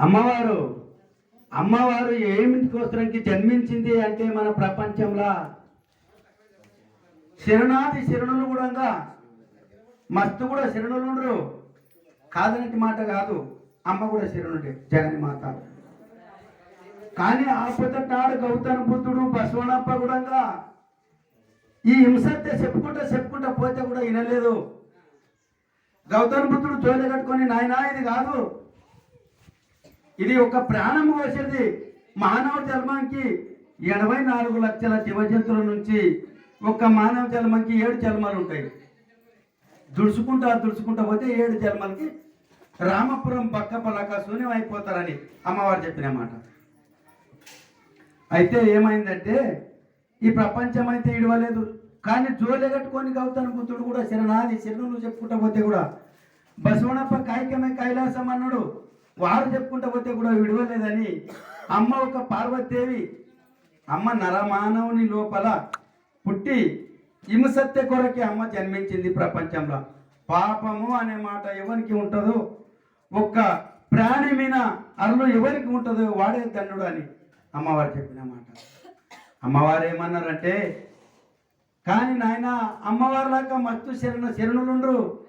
అమ్మవారు అమ్మవారు ఏమిటికోసరంకి జన్మించింది అంటే మన ప్రపంచంలో? శరణాది శరణులు కూడా మస్తు కూడా శరణులు ఉండరు. కాదనటి మాట కాదు. అమ్మ కూడా శరణుడే జగని మాత. కానీ ఆపదనాడు గౌతమ బుద్ధుడు బసవనప్ప కూడా ఈ హింసతే చెప్పుకుంటా చెప్పుకుంటా పోతే కూడా వినలేదు. గౌతమ బుద్ధుడు జోలి కట్టుకొని నాయనా ఇది కాదు. ఇది ఒక ప్రాణం పోసేది మానవ జన్మానికి ఎనభై నాలుగు లక్షల జీవజంతువుల నుంచి ఒక మానవ జన్మకి ఏడు జన్మలు ఉంటాయి. దుడుచుకుంటా దుడుచుకుంటా పోతే ఏడు జన్మలకి రామపురం పక్క పలక శూన్యం అయిపోతారని అమ్మవారు చెప్పిన మాట. అయితే ఏమైందంటే ఈ ప్రపంచం అయితే ఇడవలేదు. కానీ జోలెగట్టుకొని గౌతమ బుద్ధుడు కూడా శరణాది శరణులు చెప్పుకుంటా పోతే కూడా బసవనప్ప కాయకమే కైలాసం అన్నాడు. వారు చెప్పుకుంటా పోతే కూడా విడవలేదని. అమ్మ ఒక పార్వతీదేవి. అమ్మ నరమానవుని లోపల పుట్టి హింసత్య కొరకే అమ్మ జన్మించింది ప్రపంచంలో. పాపము అనే మాట ఎవరికి ఉంటుందో ఒక్క ప్రాణి మీద అరులు ఎవరికి ఉంటుందో వాడే తన్నుడు అని అమ్మవారు చెప్పిన మాట. అమ్మవారు ఏమన్నారంటే కానీ నాయన అమ్మవారిలాగా మస్తు శరణ శరణులుండ్రు.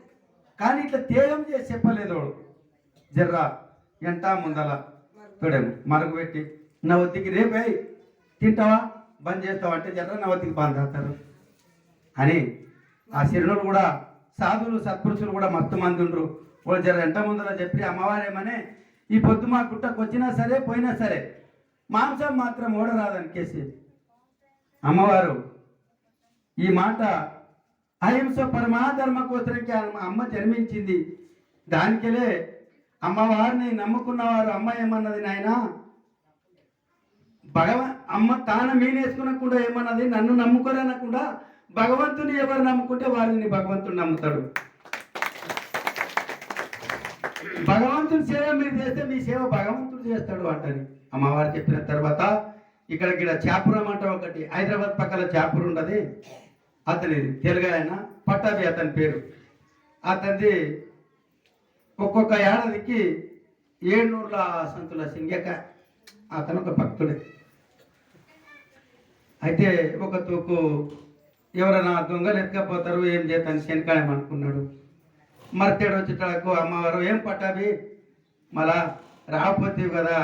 కానీ ఇట్లా తేజం చేసి చెప్పలేదు వాడు. జర్రా ఎంట ముందల చూడేము మరకు పెట్టి. నా వద్దికి రేపే తింటావా? బంద్ చేస్తావా? అంటే జర్ర నా వద్దికి బంద్ చేస్తారు. అని ఆ శరణులు కూడా సాధువులు సత్పురుషులు కూడా మస్తు మంది ఉండ్రు. వాళ్ళు జర ఎంట ముందర చెప్పి అమ్మవారేమనే ఈ పొద్దు మా గుట్టకు వచ్చినా సరే పోయినా సరే మాంసం మాత్రం ఓడరాదని కేసి అమ్మవారు ఈ మాట అహింస పరమాధర్మ కోసరికి అమ్మ జన్మించింది. దానికెలే అమ్మవారిని నమ్ముకున్నవారు అమ్మ ఏమన్నది నాయన? భగవ అమ్మ తాను మీనేసుకునకుండా ఏమన్నది? నన్ను నమ్ముకోరనకుండా భగవంతుని ఎవరు నమ్ముకుంటే వారిని భగవంతుడు నమ్ముతాడు. భగవంతుని సేవ మీరు చేస్తే మీ సేవ భగవంతుడు చేస్తాడు అంటని అమ్మవారు చెప్పిన తర్వాత ఇక్కడ ఇక్కడ చాపురం అంట ఒకటి. హైదరాబాద్ పక్కన చాపురం ఉండదు అతని తెలుగు ఆయన పట్టాభి అతని పేరు. అతనిది ఒక్కొక్క ఏడాదికి ఏడునూరుల సంతుల సింగక అతను ఒక భక్తుడే. అయితే ఒక తూకు ఎవరైనా దొంగలు ఎత్తుకపోతారు ఏం చేస్తాను? శనికాయం అనుకున్నాడు. మర్తేడు వచ్చేటకు అమ్మవారు ఏం పట్టావి మళ్ళా రాకపోతే కదా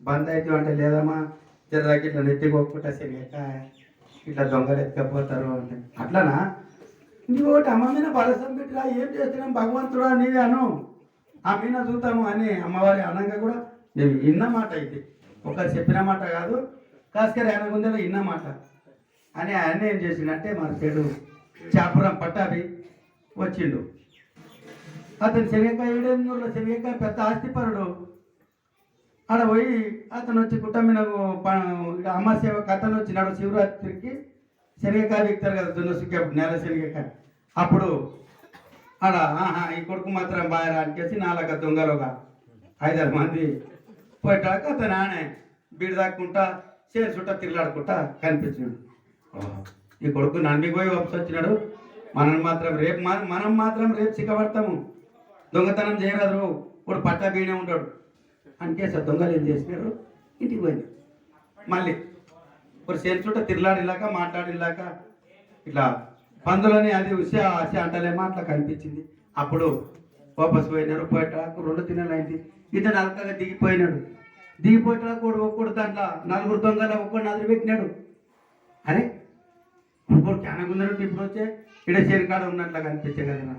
బంద్ అయితే అంటే లేదమ్మా జరదాకి ఇట్లా నెత్తిపోకుండా శనిక ఇట్లా దొంగలు ఎత్తుకపోతారు అంటే. అట్లానా? ఇంకోటి అమ్మ మీద బలసం పెట్టిరా ఏం చేస్తున్నాం భగవంతుడా నీవే అను. ఆ మీద చూద్దాము అని అమ్మవారి అనంగా కూడా నేను విన్న మాట ఇది. ఒకరు చెప్పిన మాట కాదు. కాస్కర్ ఆయన ముందర విన్న మాట. అని ఆయన ఏం చేసిండంటే మన చెడు చాపురం పట్టాభి వచ్చిండు. అతను శనికాయ ఏడెనిమిదిలో శనికాయ పెద్ద ఆస్తిపరుడు. ఆడ పోయి అతను వచ్చి కుటుంబ అమ్మ సేవకు అతను వచ్చినాడు శివరాత్రికి శనగకాయ ఇస్తారు కదా దున్న సుఖ నెల శనగకాయ. అప్పుడు ఆడ ఆహా ఈ కొడుకు మాత్రం బాగా అనికేసి నాలుగు దొంగలుగా ఐదారు మంది పోయేటాక అతను ఆనే బీడు దాక్కుంటా చేరు చుట్టా తిరలాడుకుంటా కనిపించినాడు ఈ కొడుకు నన్ను పోయి వాపసు వచ్చినాడు. మనం మాత్రం రేపు మా- మనం మాత్రం రేపు సిగ్గబడతాము దొంగతనం చేయరాదు ఇప్పుడు పట్టా బీడే ఉంటాడు అనికేసి ఆ దొంగలు ఏం చేసినారు? ఇంటికి పోయింది మళ్ళీ ఇప్పుడు చేరు చుట్టూ తిరలాడిలాక మాట్లాడిలాక ఇట్లా పందులని అది ఉసి ఆశ అంటలేమో అట్లా కనిపించింది. అప్పుడు వాపస్ పోయినారు పోయేటాకు రెండు తినలైంది ఇతను అలకగా దిగిపోయినాడు. దిగిపోయేటాకు కూడా ఒక్కడు దాంట్లో నలుగురు దొంగలు ఒక్కడు నదులు పెట్టినాడు అరే ఇంకోటి క్యానగుందరంటే ఇప్పుడు వచ్చే ఇడ చేరికాడ ఉన్నట్లా కనిపించే కదా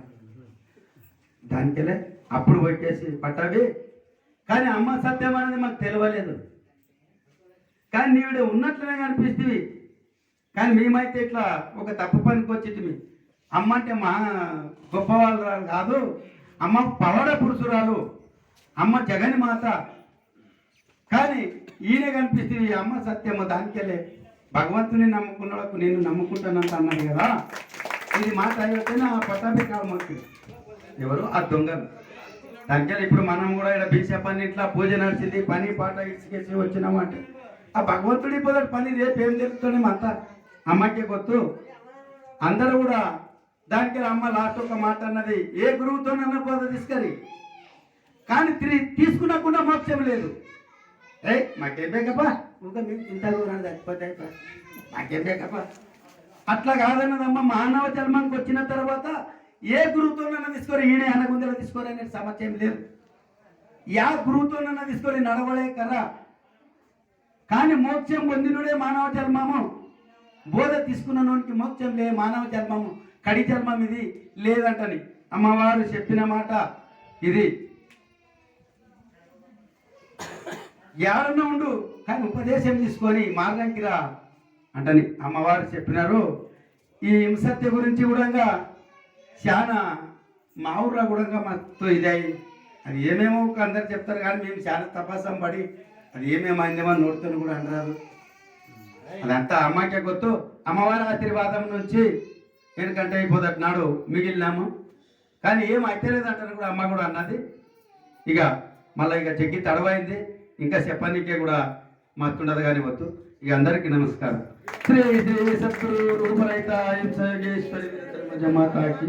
దానికెళ్ళే అప్పుడు పెట్టేసి పట్టావి కానీ అమ్మ సత్యం అనేది మాకు తెలియలేదు. కానీ నీవిడ ఉన్నట్లనే కనిపిస్తుంది కానీ మేమైతే ఇట్లా ఒక తప్పు పనికి వచ్చేటివి అమ్మ అంటే మా గొప్పవాళ్ళు కాదు. అమ్మ పవడ పురుషురాలు. అమ్మ జగని మాత. కానీ ఈయన కనిపిస్తుంది అమ్మ సత్యమ్మ దానికెళ్ళే. భగవంతుని నమ్ముకున్నకు నేను నమ్ముకుంటానంత అన్నది కదా. ఇది మాట అయిపోతే నా పట్టాభి కాలమొచ్చు ఎవరు? ఆ దొంగలు. దానికెళ్ళి ఇప్పుడు మనం కూడా ఇక్కడ బీసే పని ఇట్లా పూజ నడిచింది పని పాట ఇసుకేసి వచ్చినామంటే. ఆ భగవంతుడి పొదటి పని రేపు ఏం తెలుస్తుంది అంతా అమ్మకే కొత్తు అందరూ కూడా దానికి అమ్మ లాస్ట్ ఒక మాట అన్నది. ఏ గురువుతోనన్నా పోద తీసుకరి? కానీ తిరిగి తీసుకున్నకుండా మోక్షం లేదు. ఏ మాకేం బేకప్పా ఇంకా మేము ఇంత దూరం చచ్చిపోతే అయిపోయి. మాకేం బేకప్పా అట్లా కాదన్నదమ్మా మానవ జన్మానికి వచ్చిన తర్వాత ఏ గురువుతోనైనా తీసుకొని ఈయన అనగుందెలో తీసుకోరు అనే సమస్య ఏం లేదు. యా గురువుతోనైనా తీసుకొని నడవలే కర్రా కానీ మోక్షం పొందినుడే మానవ జన్మము. బోధ తీసుకున్నోనికి మోక్షం లే మానవ జన్మము. కడి జన్మం ఇది లేదంటని. అమ్మవారు చెప్పిన మాట ఇది. ఎవరన్నా ఉండు కానీ ఉపదేశం తీసుకొని మార్గంకి రా అంటని అమ్మవారు చెప్పినారు. ఈ హింసత్య గురించి కూడా చాలా మా ఊర్లో కూడా మాతో ఇదాయి అది ఏమేమో అందరు చెప్తారు కానీ మేము చాలా తపాసం పడి అది ఏమేమో అందేమో నోడుతో కూడా అనరాదు. అదంతా అమ్మకే గుర్తు. అమ్మవారి ఆశీర్వాదం నుంచి ఎందుకంటే అయిపోదటి నాడు మిగిలినాము. కానీ ఏం అయితలేదు అంటారు కూడా అమ్మ కూడా అన్నది. ఇక మళ్ళీ ఇక చెక్కి తడవైంది. ఇంకా చెప్పనీకే కూడా మస్తుండదు కానీ వద్దు. ఇక అందరికీ నమస్కారం. శ్రీ శ్రీ సద్గురు రూపరైత హింస మాతాకి